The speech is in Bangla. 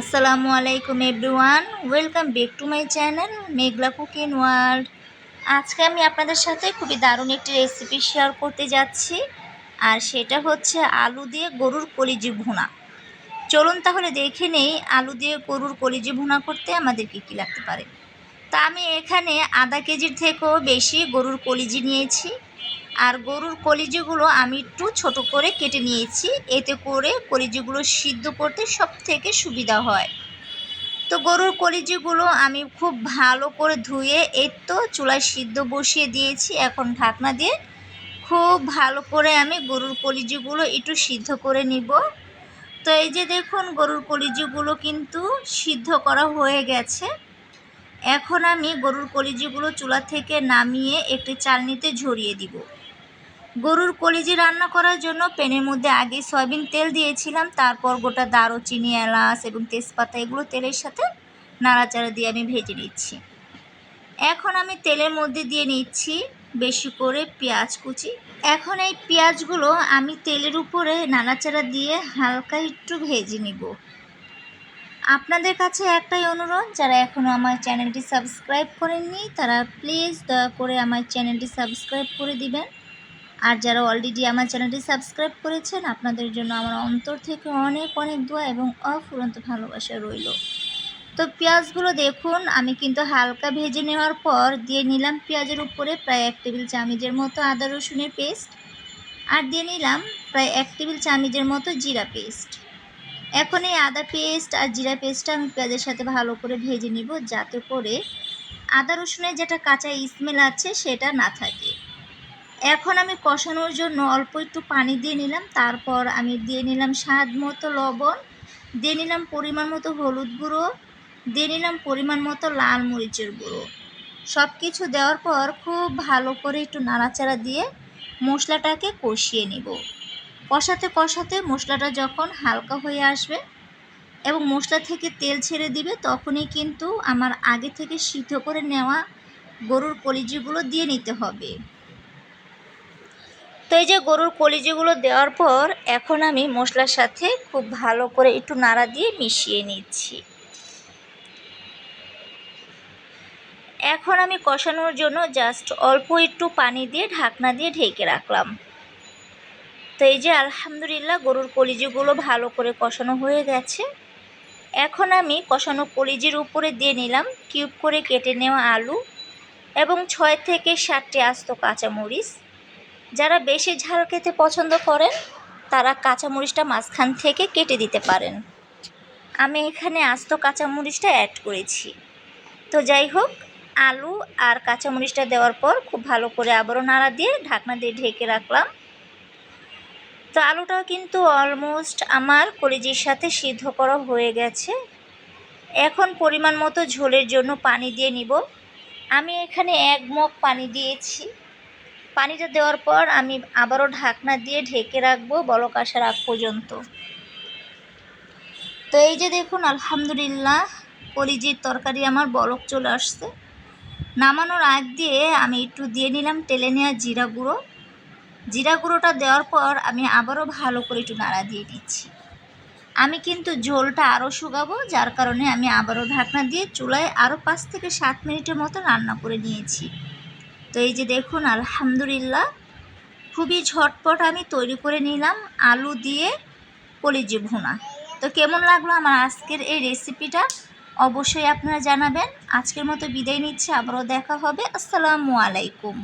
আসসালামু আলাইকুম everyone, welcome back to my channel Meghla cooking world. আজকে আমি আপনাদের সাথে খুবই দারুণ একটি রেসিপি শেয়ার করতে যাচ্ছি, আর সেটা হচ্ছে আলু দিয়ে গরুর কলিজি ভুনা। চলুন তাহলে দেখে নেই আলু দিয়ে গরুর কলিজি ভুনা করতে আমাদের কী কী লাগতে পারে। তা আমি এখানে আধা কেজির থেকেও বেশি গরুর কলিজি নিয়েছি। আর গরুর কলিজিগুলো আমি একটু ছোট করে কেটে নিয়েছি। এতে করে কলিজিগুলো সিদ্ধ করতে সব থেকে সুবিধা হয়। তো গরুর কলিজিগুলো আমি খুব ভালো করে ধুয়ে এই তো চুলায় সিদ্ধ বসিয়ে দিয়েছি। এখন ঢাকনা দিয়ে খুব ভালো করে আমি গরুর কলিজিগুলো একটু সিদ্ধ করে নিব। তো এই যে দেখুন, গরুর কলিজিগুলো কিন্তু সিদ্ধ করা হয়ে গেছে। এখন আমি গরুর কলিজিগুলো চুলা থেকে নামিয়ে একটি চালনিতে ঝরিয়ে দিব। গরুর কলিজি রান্না করার জন্য প্যানের মধ্যে আগে সয়াবিন তেল দিয়েছিলাম, তারপর গোটা দারুচিনি, এলাচ এবং তেজপাতা, এগুলো তেলের সাথে নাড়াচাড়া দিয়ে আমি ভেজে নিচ্ছি। এখন আমি তেলের মধ্যে দিয়ে নিচ্ছি বেশি করে পেঁয়াজ কুচি। এখন এই পেঁয়াজগুলো আমি তেলের উপরে নাড়াচাড়া দিয়ে হালকা একটু ভেজে নিব। আপনাদের কাছে একটাই অনুরোধ, যারা এখনও আমার চ্যানেলটি সাবস্ক্রাইব করেননি, তারা প্লিজ দয়া করে আমার চ্যানেলটি সাবস্ক্রাইব করে দিবেন। আর যারা অলরেডি আমার চ্যানেলটি সাবস্ক্রাইব করেছেন, আপনাদের জন্য আমার অন্তর থেকে অনেক অনেক দোয়া এবং অফুরন্ত ভালোবাসা রইল। তো পেঁয়াজগুলো দেখুন, আমি কিন্তু হালকা ভেজে নেওয়ার পর দিয়ে নিলাম পেঁয়াজের উপরে প্রায় এক টেবিল চামচের মতো আদা রসুনের পেস্ট আর দিয়ে নিলাম প্রায় এক টেবিল চামচের মতো জিরা পেস্ট এখন এই আদা পেস্ট আর জিরা পেস্টটা আমি পেঁয়াজের সাথে ভালো করে ভেজে নিব, যাতে করে আদা রসুনের যেটা কাঁচা স্মেল আছে সেটা না থাকে। এখন আমি কষানোর জন্য অল্প একটু পানি দিয়ে নিলাম, তারপর আমি দিয়ে নিলাম স্বাদ মতো লবণ, দিয়ে নিলাম পরিমাণ মতো হলুদ গুঁড়ো, দিয়ে নিলাম পরিমাণ মতো লাল মরিচের গুঁড়ো। সব কিছু দেওয়ার পর খুব ভালো করে একটু নাড়াচাড়া দিয়ে মশলাটাকে কষিয়ে নিব। কষাতে কষাতে মশলাটা যখন হালকা হয়ে আসবে এবং মশলা থেকে তেল ছেড়ে দিবে, তখনই কিন্তু আমার আগে থেকে সিদ্ধ করে নেওয়া গরুর কলিজিগুলো দিয়ে নিতে হবে। তো এই যে গরুর কলিজিগুলো দেওয়ার পর এখন আমি মশলার সাথে খুব ভালো করে একটু নাড়া দিয়ে মিশিয়ে নিচ্ছি। এখন আমি কষানোর জন্য জাস্ট অল্প একটু পানি দিয়ে ঢাকনা দিয়ে ঢেকে রাখলাম। তো এই যে আলহামদুলিল্লাহ গরুর কলিজিগুলো ভালো করে কষানো হয়ে গেছে। এখন আমি কষানো কলিজির উপরে দিয়ে নিলাম কিউব করে কেটে নেওয়া আলু এবং ছয় থেকে সাতটি আস্ত কাঁচামরিচ। যারা বেশি ঝাল খেতে পছন্দ করেন, তারা কাঁচামরিচটা মাঝখান থেকে কেটে দিতে পারেন। আমি এখানে আস্ত কাঁচামরিচটা অ্যাড করেছি। তো যাই হোক, আলু আর কাঁচামরিচটা দেওয়ার পর খুব ভালো করে আবারও নাড়া দিয়ে ঢাকনা দিয়ে ঢেকে রাখলাম। তো আলুটাও কিন্তু অলমোস্ট আমার কলিজির সাথে সিদ্ধ করা হয়ে গেছে। এখন পরিমাণ মতো ঝোলের জন্য পানি দিয়ে নিব। আমি এখানে এক মগ পানি দিয়েছি। পানিটা দেওয়ার পর আমি আবারও ঢাকনা দিয়ে ঢেকে রাখব বলক আসার আগ পর্যন্ত। তো এই যে দেখুন, আলহামদুলিল্লাহ, কলিজির তরকারি আমার বলক চলে আসছে। নামানোর আগ দিয়ে আমি একটু দিয়ে নিলাম টেলে নেওয়া জিরা গুঁড়ো। জিরা গুঁড়োটা দেওয়ার পর আমি আবারও ভালো করে একটু নাড়া দিয়ে দিচ্ছি। আমি কিন্তু ঝোলটা আরও শুকাবো, যার কারণে আমি আবারও ঢাকনা দিয়ে চুলায় আরও পাঁচ থেকে সাত মিনিটের মতো রান্না করে নিয়েছি। তো এই যে দেখুন, আলহামদুলিল্লাহ, খুবই ঝটপট আমি তৈরি করে নিলাম আলু দিয়ে কলিজি ভুনা। তো কেমন লাগল আমার আজকের এই রেসিপিটা? অবশ্যই আপনারা জানাবেন। আজকের মতো বিদায় নিচ্ছে, আবারও দেখা হবে। আসসালামু আলাইকুম।